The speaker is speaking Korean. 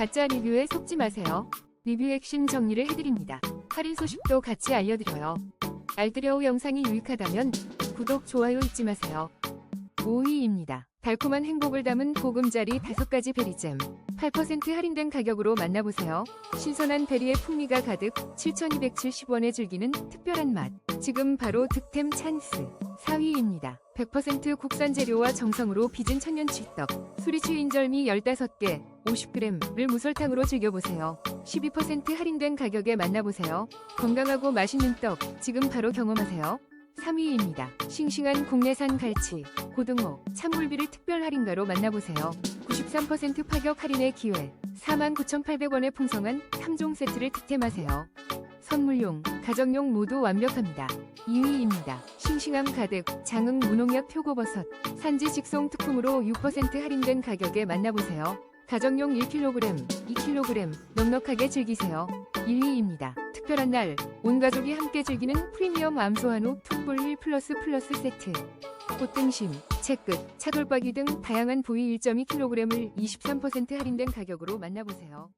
가짜 리뷰에 속지 마세요. 리뷰 핵심 정리를 해드립니다. 할인 소식도 같이 알려드려요. 알뜰여우 영상이 유익하다면 구독, 좋아요 잊지 마세요. 5위입니다. 달콤한 행복을 담은 보금자리 5가지 베리잼. 8% 할인된 가격으로 만나보세요. 신선한 베리의 풍미가 가득 7,270원에 즐기는 특별한 맛. 지금 바로 득템 찬스. 4위입니다. 100% 국산 재료와 정성으로 빚은 천년치떡. 수리추 인절미 15개, 50g을 무설탕으로 즐겨보세요. 12% 할인된 가격에 만나보세요. 건강하고 맛있는 떡, 지금 바로 경험하세요. 3위입니다. 싱싱한 국내산 갈치, 고등어, 참굴비를 특별 할인가로 만나보세요. 93% 파격 할인의 기회, 49,800원의 풍성한 3종 세트를 득템하세요. 선물용, 가정용 모두 완벽합니다. 2위입니다. 싱싱함 가득, 장흥 무농약 표고버섯, 산지 직송 특품으로 6% 할인된 가격에 만나보세요. 가정용 1kg, 2kg 넉넉하게 즐기세요. 1위입니다. 특별한 날, 온 가족이 함께 즐기는 프리미엄 암소한우 툭불1 플러스 플러스 세트. 꽃등심, 채끝, 차돌박이 등 다양한 부위 1.2kg을 23% 할인된 가격으로 만나보세요.